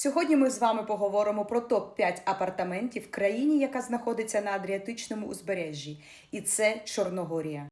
Сьогодні ми з вами поговоримо про топ-5 апартаментів в країні, яка знаходиться на Адріатичному узбережжі, і це Чорногорія.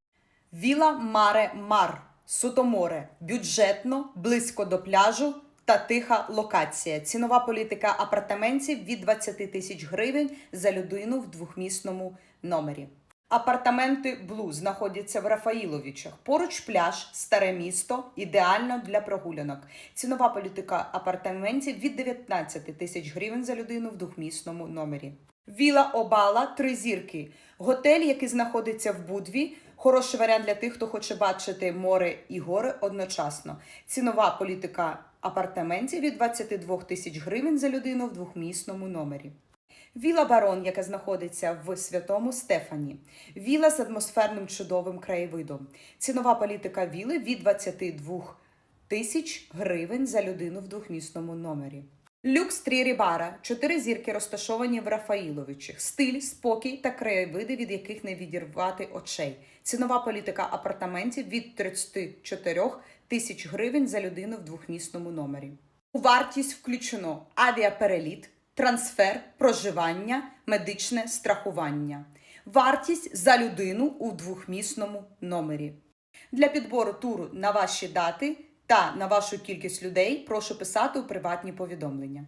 Віла Маре Мар, Сутоморе, бюджетно, близько до пляжу та тиха локація. Цінова політика апартаментів від 20 тисяч гривень за людину в двохмісному номері. Апартаменти Блу знаходяться в Рафаїловичах. Поруч пляж, старе місто, ідеально для прогулянок. Цінова політика апартаментів від 19 тисяч гривень за людину в двохмісному номері. Віла Обала три зірки. Готель, який знаходиться в Будві. Хороший варіант для тих, хто хоче бачити море і гори одночасно. Цінова політика апартаментів від 22 тисяч гривень за людину в двохмісному номері. Віла Барон, яка знаходиться в святому Стефані. Віла з атмосферним чудовим краєвидом. Цінова політика віли від 22 тисяч гривень за людину в двохмісному номері. Люкс Трірі Бара. Чотири зірки розташовані в Рафаїловичах. Стиль, спокій та краєвиди, від яких не відірвати очей. Цінова політика апартаментів від 34 тисяч гривень за людину в двохмісному номері. У вартість включено авіапереліт, трансфер, проживання, медичне страхування. Вартість за людину у двохмісному номері. Для підбору туру на ваші дати та на вашу кількість людей прошу писати у приватні повідомлення.